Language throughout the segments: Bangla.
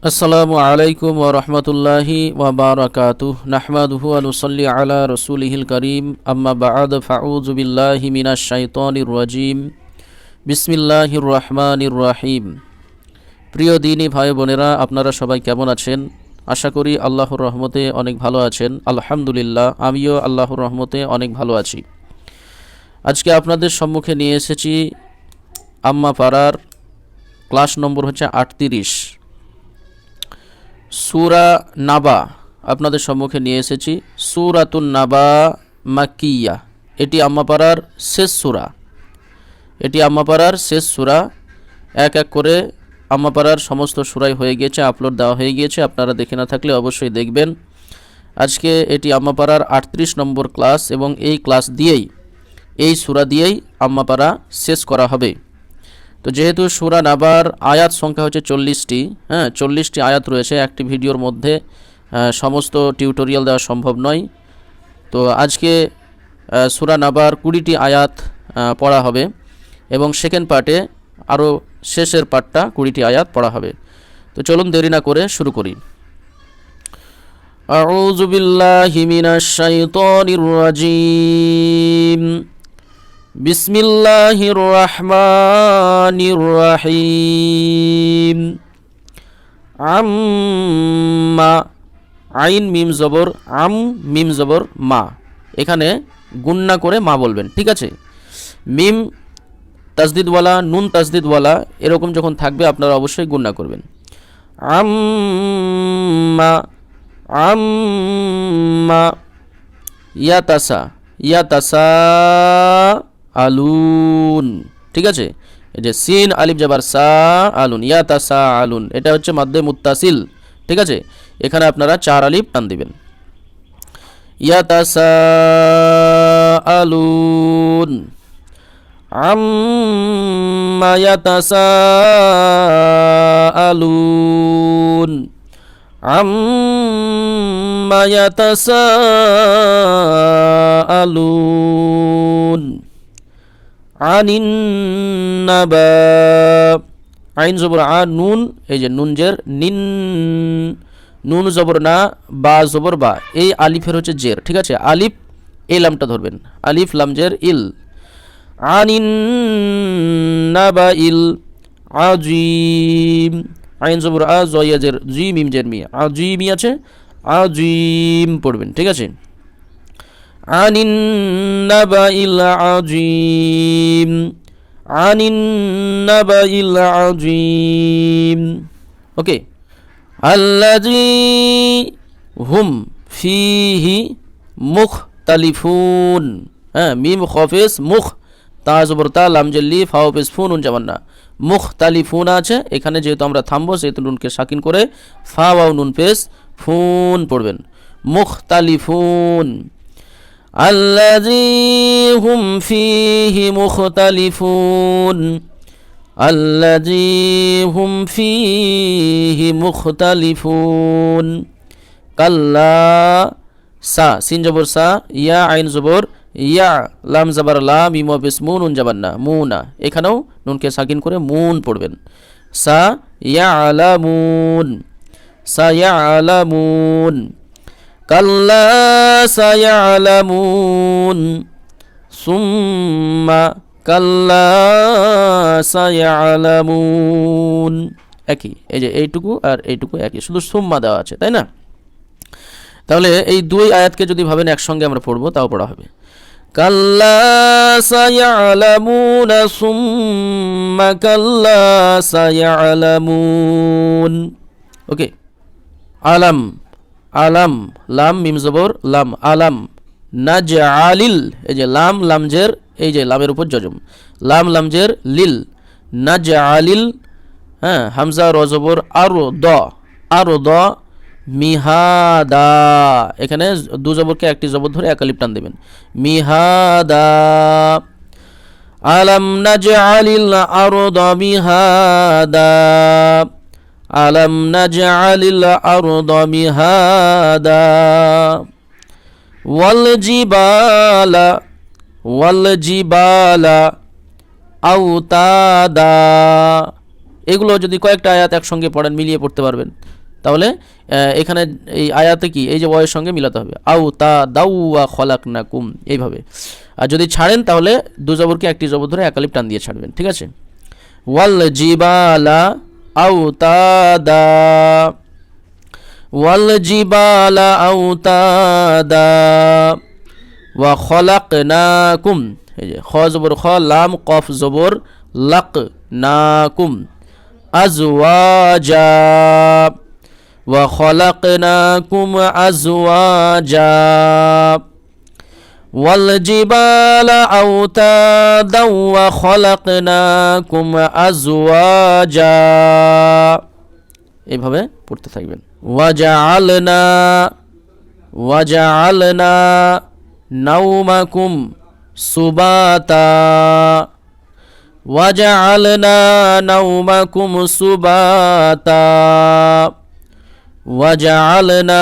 আসসালামু আলাইকুম ওরহমতুল্লাহি ওবরাকাতু নাহমাদুহু আনুসল্লি আলা রসুলিহিল করিম। আম্মা বাদ, ফাউযু বিল্লাহি মিনাশ শাইতানির রাজিম। বিসমিল্লাহির রহমানির রহিম। প্রিয় দিনী ভাই বোনেরা, আপনারা সবাই কেমন আছেন? আশা করি আল্লাহর রহমতে অনেক ভালো আছেন। আলহামদুলিল্লাহ, আমিও আল্লাহর রহমতে অনেক ভালো আছি। আজকে আপনাদের সম্মুখে নিয়ে এসেছি আম্মা পাড়ার ক্লাস নম্বর হচ্ছে আটত্রিশ। সুরা নাবা আপনাদের সম্মুখে নিয়ে এসেছি। সুরাতুন নাবা মাকিয়া এটি আম্মাপাড়ার শেষ সুরা। এটি আম্মাপাড়ার শেষ সুরা। এক এক করে আম্মাপাড়ার সমস্ত সুরাই হয়ে গিয়েছে, আপলোড দেওয়া হয়ে গিয়েছে। আপনারা দেখে না থাকলে অবশ্যই দেখবেন। আজকে এটি আম্মাপাড়ার আটত্রিশ নম্বর ক্লাস এবং এই ক্লাস দিয়েই, এই সুরা দিয়েই আম্মাপাড়া শেষ করা হবে। তো যেহেতু সুরা নাবার আয়াত সংখ্যা হচ্ছে চল্লিশটি হ্যাঁ চল্লিশটি আয়াত রয়েছে একটি ভিডিওর মধ্যে আহ, সমস্ত টিউটোরিয়াল দেওয়া সম্ভব নয় তো আজকে আহ, সুরা নাবার কুড়িটি আয়াত আহ, পড়া হবে এবং সেকেন্ড পার্টে আরও শেষের পার্টটা কুড়িটি আয়াত পড়া হবে তো চলুন দেরি না করে শুরু করি أعوذ بالله من الشيطان الرجيم বিসমিল্লাহির রহমানির রহিম আম্মা, আইন, মিম, জবর, আম, মিম, জবর, মা। এখানে গুন্না করে মা বলবেন, ঠিক আছে? মিম, তাজদিদওয়ালা, নুন তাজদিদওয়ালা, এরকম যখন থাকবে আপনারা অবশ্যই গুন্না করবেন। আম্মা আম্মা, ইয়াতাসা ইয়াতাসা। আলুন ঠিক আছে এই যে সিন আলিফ জাবার সা আলুন ইয়াতাসা আলুন এটা হচ্ছে মাদ্দে মুত্তাসিল ঠিক আছে এখানে আপনারা চার আলিফ টান দিবেন ইয়াতাসা আলুন আম্মা ইয়াতাসা আলুন عما يتساءلون عن আনিন আইন জবর আ, নুন, এই যে নুন জের, নিন, নুন জবর না, বা জবর বা, এই আলিফের হচ্ছে জের, ঠিক আছে? আলিফ, এই ধরবেন। আলিফ, লাম, জের, ইল। আনিন নাবা ইল আজিম। আইন জবর আ জয়া জের, জি, মিম, জের মি আজিমি আছে, আজিম পড়বেন, ঠিক আছে? আনিন নাবাইল আজিম আনিন নাবাইল আজিম ওকে আল্লাজি হুম ফিহি মুখতালিফুন। হ্যাঁ মিম, খফেস, মুখ, তা, জবর, তা লামজল্লি ফাওফেস ফুন উন জামান্না মুখ তালি ফুন আছে, এখানে যেহেতু আমরা থামবো, সেহেতু নুনকে সাকিন করে ফা ওয়াও নুন পেস ফুন পড়বেন। মুখ তালি ফুন আল্লাজি হুম ফিহি মুখতালিফুন আল্লাজি হুম ফিহি মুখতালিফুন কাল্লা সা সিন জবর সা ইয়া আইন জবর ইয়া লাম জাবার লা মিম বেস মুন উন যাবার না মুনা এখানেও নুনকে সাকিন করে মুন পড়বেন। সা. ইয়া সা. ইয়া সুম্মা কাল্লা সা ইয়া আলামুন একই, এই যে এইটুকু আর এইটুকু একই, শুধু সুম্মা দেওয়া আছে, তাই না? তাহলে এই দুই আয়াতকে যদি ভাবেন একসঙ্গে আমরা পড়ব, তাও পড়া হবে। কাল্লা সায়ালামুন, সুম্মা কাল্লা সায়ালামুন। ওকে, আলাম। আলাম, লাম, মিম, জবর, লাম, আলাম। নাজ আলিল এই যে লাম, লামজের, এই যে লামের উপর জজম লাম, লামজের, লিল। নাজ আলিল হ্যাঁ হামজা রজবর আরও, দ। আরও, দ, মিহাদা। এখানে দু জবরকে একটি জবর ধরে একালিপ টান দেবেন। মিহাদা। আলাম, নাজআলিল আরদা মিহাদা। আলাম নাজআলিল আরদা মিহাদা ওয়াল জিবালা ওয়াল জিবালা আউতাদা এগুলো যদি কয়েকটা আয়াত একসঙ্গে পড়েন, মিলিয়ে পড়তে পারবেন। তাহলে এখানে এই আয়াতে কি? এই যে ওয়ের সঙ্গে মিলাতে হবে। আউ তা দাউ ওয়া খলাক না কুম এইভাবে। আর যদি ছাড়েন, তাহলে দু জবরকে একটি জবর ধরে একালিপ টান দিয়ে ছাড়বেন। ঠিক আছে? ওয়াল জিবালা আউ তা দা ওয়াল জিবালা আউ তা দা ওয়া খলাকনাকুম এই যে খ জবর খ লাম কফ জবর লাক নাকুম আজওয়াজা ওয়া খলাকনাকুম আজওয়াজা والجبال أوتادا وخلقناكم أزواجا এইভাবে পড়তে থাকবেন ওয়াজআলনা ওয়াজআলনা নাওমাকুম সুবাতা ওয়াজআলনা নাওমাকুম সুবাতা ওয়াজআলনা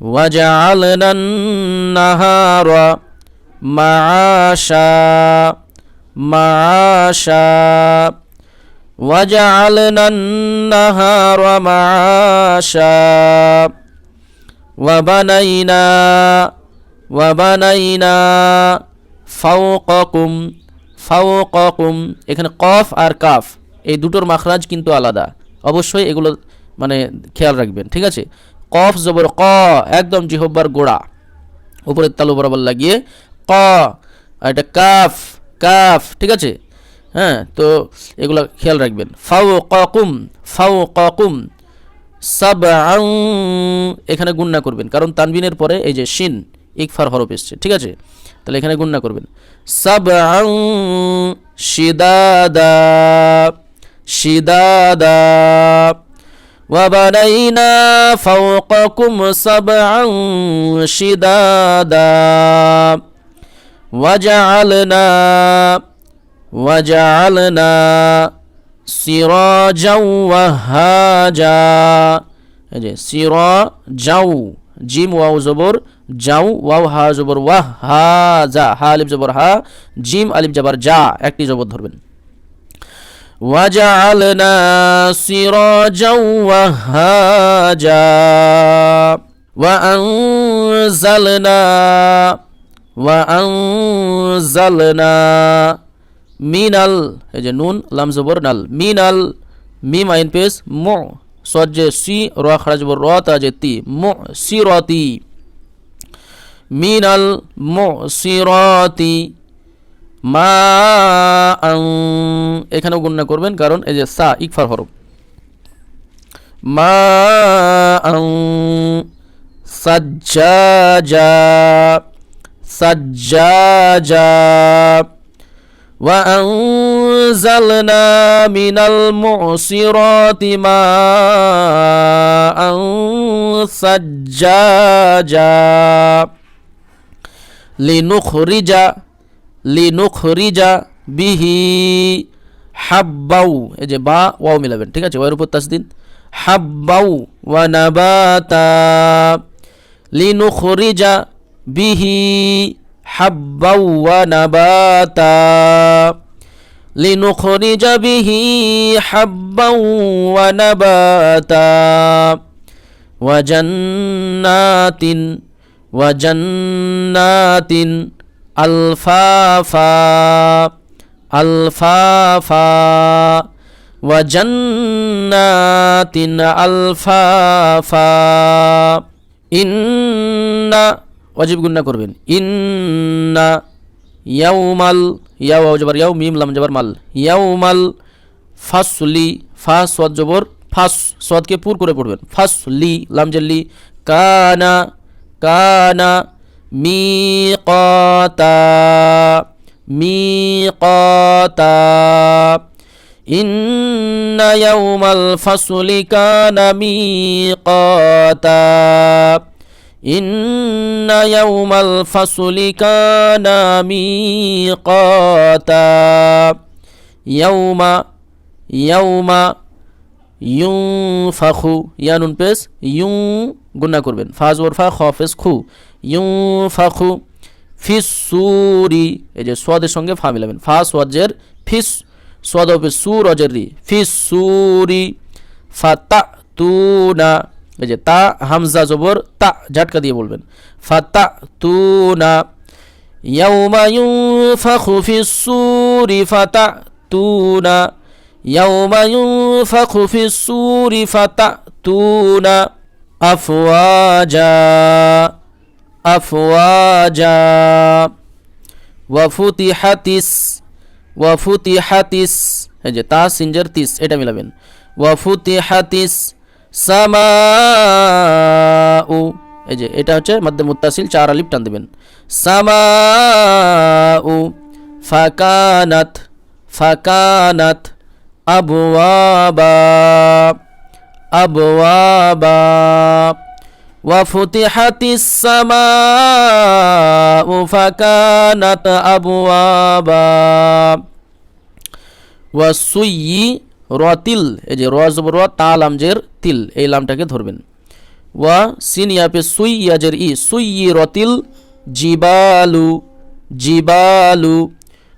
ওয়াজআলনান নাহারা মাআশা মাআশা وجعلنا النهار معاشا وبنينا وبنينا فوقكم فوقكم এখানে কফ আর কাফ এই দুটোর মাখরাজ কিন্তু আলাদা অবশ্যই এগুলো মানে খেয়াল রাখবেন ঠিক আছে কফ জবর ক, একদম জিহব্বার গোড়া। উপরের তালু বরাবর লাগিয়ে ক এটা কাফ কাফ, ঠিক আছে? হ্যাঁ তো এগুলো খেয়াল রাখবেন। ফাউ ককুম ফাউ ককুম সাব এখানে গুণনা করবেন। কারণ তানবিনের পরে এই যে শিন, ইকফার হরফ এসছে, ঠিক আছে? তাহলে এখানে গুণনা করবেন। সাব শিদাদা শিদাদা وبنينا فوقكم سبعا شدادا وجعلنا وجعلنا سراجا وهاجا এই যে সিরা যাও জিম ওয়াও জবর যাও ওয়াও হা জবর ওয়াহ হা যা হা আলিফ জবর হা জিম আলিফ জবর যা একটি জবর ধরবেন وجعلنا سراجا وهاجا وأنزلنا وأنزلنا মিনাল এই যে নুন লাম জবর নাল মিনাল মিম আইন পেস মো সজ যে সি র খাড়া জবর র তা যে তি মো সি রতি মিনাল মো সি রতি মা আং এখানেও গণ্য করবেন কারণ এই যে সা ইকফার হরফ মা আং সাজ্জাজা সাজ্জাজা وأنزلنا من المعصرات ماء ثجاجا لنخرج لنخرج به হাব্বাউ, এই যে বা, ওয়াও মিলাবেন, ঠিক আছে? ওয়ের উপর তাসদিন। হাব্বাউ ওয়া নাবাতা লিনুখরিজা বিহি হাব্বাউ ওয়া নাবাতা লিনুখরিজ বিহি হাব্বাউ ওয়া নাবাতা ওয়া জান্নাতিন ওয়া জান্নাতিন আলফাফা الفافا وجنات الفافا إن ওয়াজিব গুন্না করবেন ইন্না ইয়াউমাল ইয়াও জবর ইয়াও মিম লাম জবর মাল ইয়াউমাল ফাসলি ফা সোয়াদ জবর ফাস সোয়াদকে পুর করে পড়বেন ফাসলি লাম জল্লি কানা কানা মিকাতা মিকাতা إن يوم الفصل كان ميقاتا إن يوم الفصل كان ميقاتا يوم يوم ইউফাখু ইয়ানুন পেস ইউ গুন্না করবেন ফাজ ওর ফা খ পেস খু ইউফাখু ফিসুরি এই যে সোয়াদের সঙ্গে ফা মিলাবেন। ফা সোয়াজের ফিস, সোয়াদ হবে সুর অজের রি। ফিসুরি ফাতা তুনা এই যে তা, হামজা জবর, তা, ঝাটকা দিয়ে বলবেন। ফাতা তুনা ইয়াউমা ইউনফাখু ফিসসুরি ফাতা তুনা ইয়াউমা ইউনফাখু ফিসসুরি তু না আফওয়াজা। أفواجا أفواجا وفتحت وفتحت এই যে তা সিনজার তিস এটা মিলাবেন ওয়াফুতিহাতিস সামাউ এই যে এটা হচ্ছে মধ্যে মুত্তাসিল চার আলিফ টান দেবেন সামাউ ফাকানাত ফাকানাত أبوابا أبوابا وفتحت السماء فكانت أبوابا ওয়াসুই রতিল এই যে রজ র তা লামজের তিল এই লামটাকে ধরবেন ওয়া সিন ইয়াপে সুই ইয়াজের ই সুই রতিল জিবালু জিবালু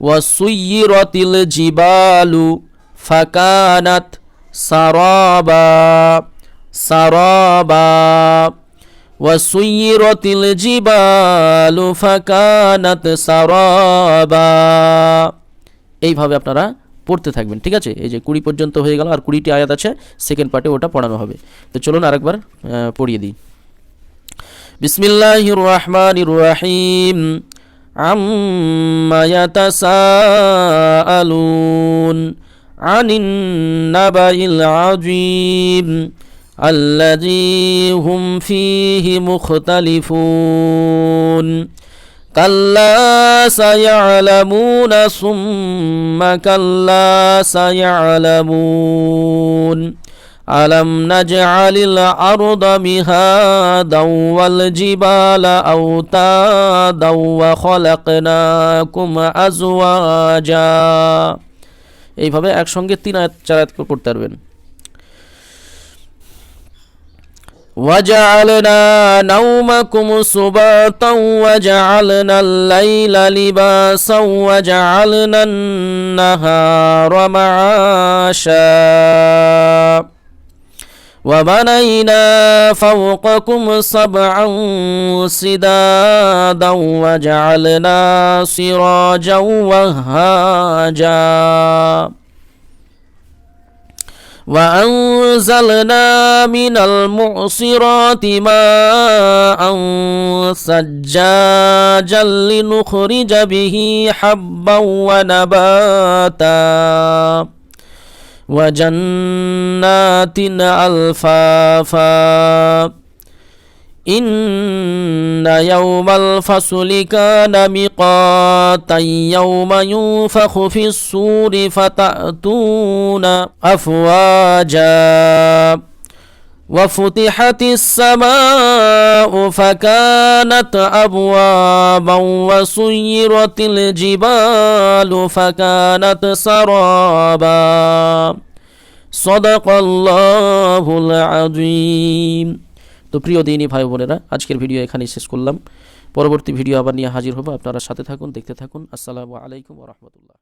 ওয়া সুই রতিল জিবালু فكانت سرابا سرابا وسيرت الجبال فكانت سرابا এইভাবে আপনারা পড়তে থাকবেন ঠিক আছে এই যে কুড়ি পর্যন্ত হয়ে গেল আর কুড়িটি আয়াত আছে সেকেন্ড পার্টে ওটা পড়ানো হবে তো চলুন আরেকবার পড়িয়ে দিই বিসমিল্লাহির রহমানির রহিম আম্মা ইয়াতাসাআলুন عن النبأ العظيم الذي هم فيه مختلفون كلا سيعلمون ثم كلا سيعلمون ألم نجعل الأرض مهادا والجبال أوتادا وخلقناكم أزواجا এইভাবে একসঙ্গে তিন আয়াত চার আয়াত করতে পারবেন وجعلنا نومكم سباتا وجعلنا الليل لباسا وجعلنا النهار معاشا. وبنينا فوقكم سبعا سدادا وجعلنا سراجا وهاجا. وأنزلنا من المعصرات ماء ثجاجا لنخرج به حبا ونباتا وجنات ألفافا إن يوم الفصل كان ميقاتا يوم ينفخ في الصور فتأتون أفواجا وفتحت السماء فكانت أبوابا وسيرت الجبال فكانت سرابا. صدق الله العظيم. তো প্রিয় দিনী ভাই বোনেরা, আজকের ভিডিও এখানেই শেষ করলাম। পরবর্তী ভিডিও আবার নিয়ে হাজির হব। আপনারা সাথে থাকুন, দেখতে থাকুন। আসসালামু আলাইকুম রহমতুল্লাহ।